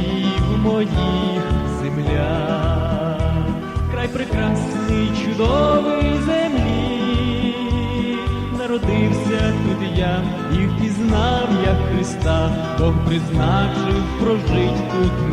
братів моїх земля, край прекрасний, чудовий землі, народився тут я і впізнав, як Христа, Бог призначив прожить тут.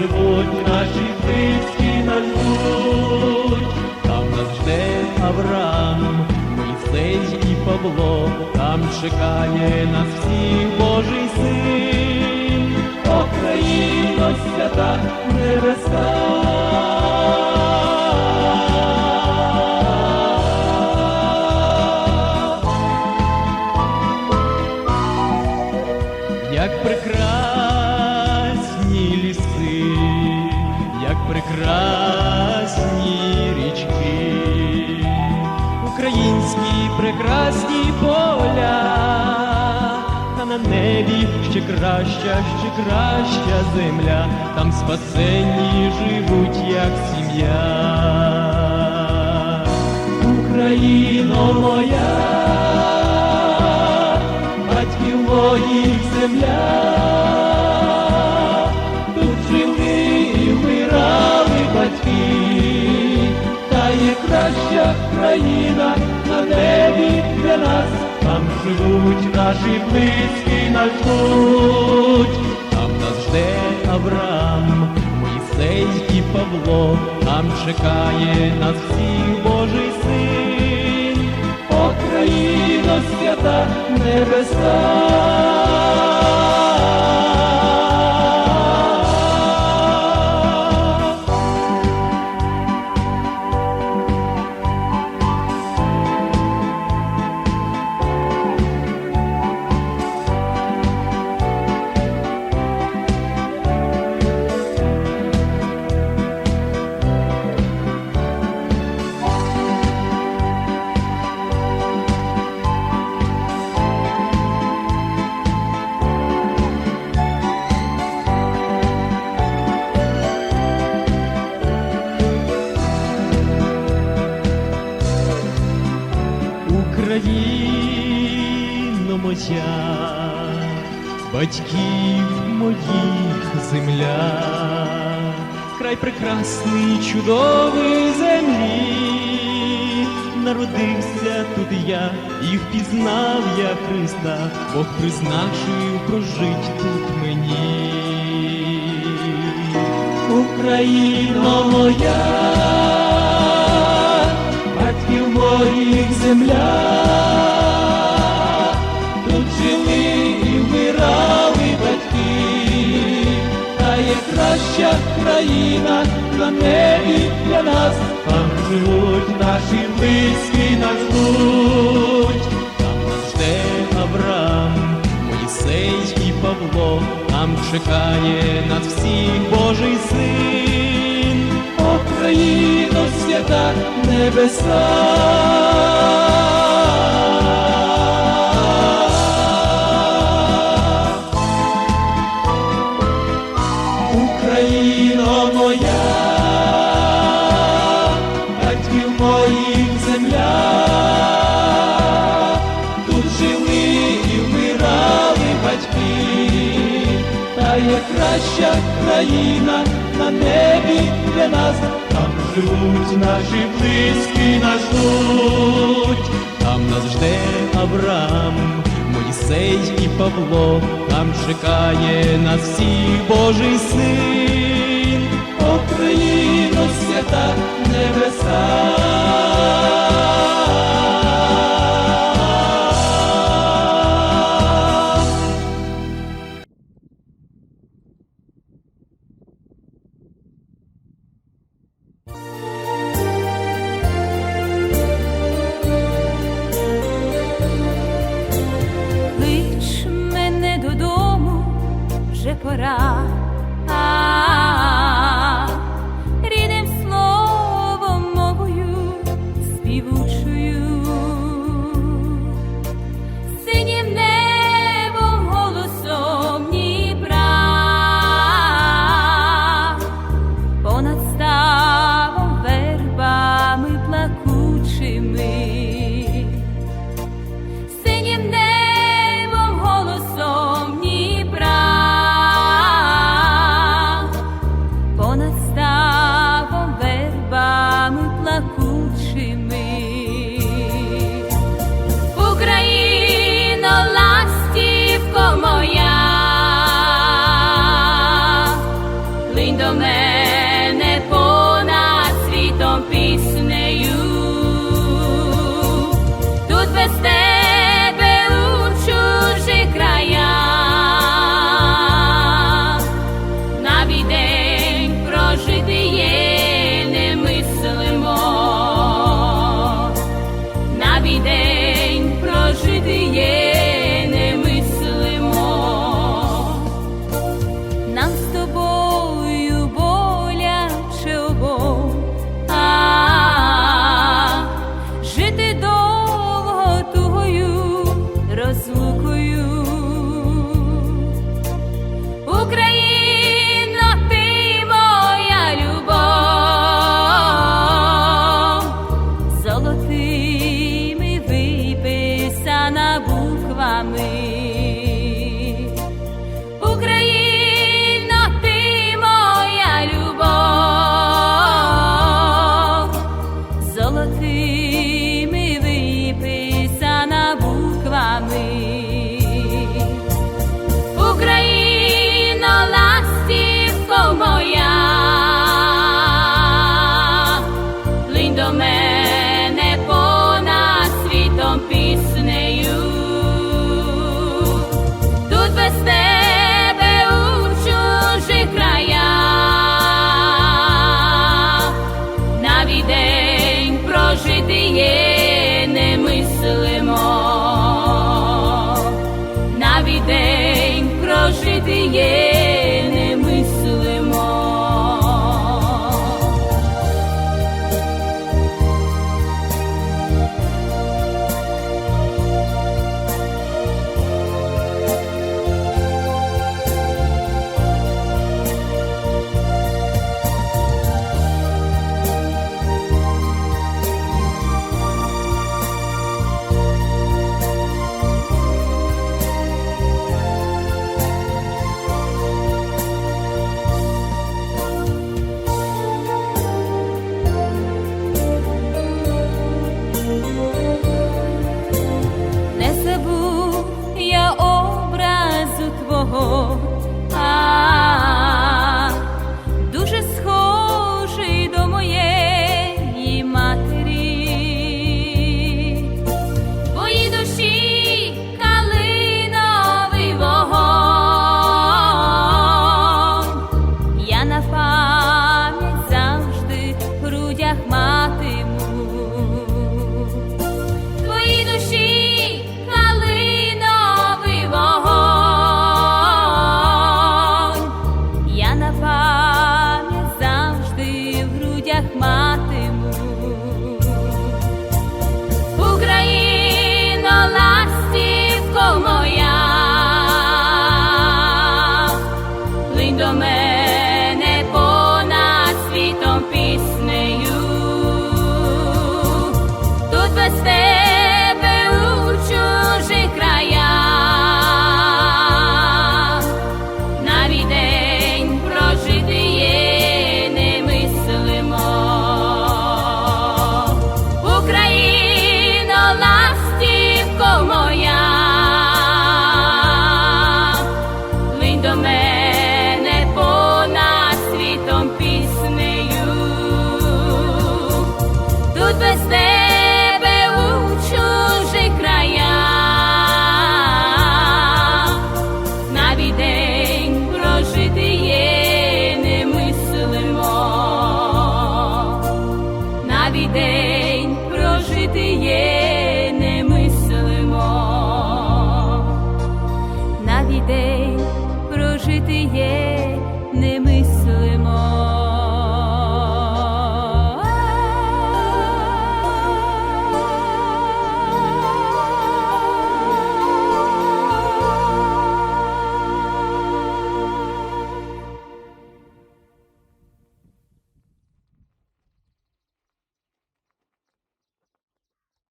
Живуть наші близькі нас ждуть, там нас жде Авраам, Мойсей і Павло, там чекає нас всіх Божий син, Україно свята небеса. Як прекрасні краща, ще краща земля, там спасенні живуть, як сім'я. Україно моя, батьків моїх земля, тут жили і вмирали батьки, та є краща країна на небі для нас, там живуть наші близькі нас ждуть, там нас жде Авраам, Моїсей і Павло, там чекає нас всіх Божий син, Україна свята небеса. Україно моя, батьків моїх земля, край прекрасний, чудовий землі, народився тут я і впізнав я Христа, Бог призначив прожить тут мені. Україно моя, батьків земля, тут жили і вмирали батьки, та є краща країна на небі для нас, там живуть наші близькі нас ждуть, там нас жде Авраам, Моїсей Павло, там чекає нас всіх Божий син, Україно свята небеса. Україно моя, батьків моїх земля, тут жили і вмирали батьки, та є краща країна на небі для нас, там живуть наші близькі нас ждуть, там нас жде Авраам. Моїсей і Павло, там чекає нас всіх Божий син, Україно свята небеса. temporada. family.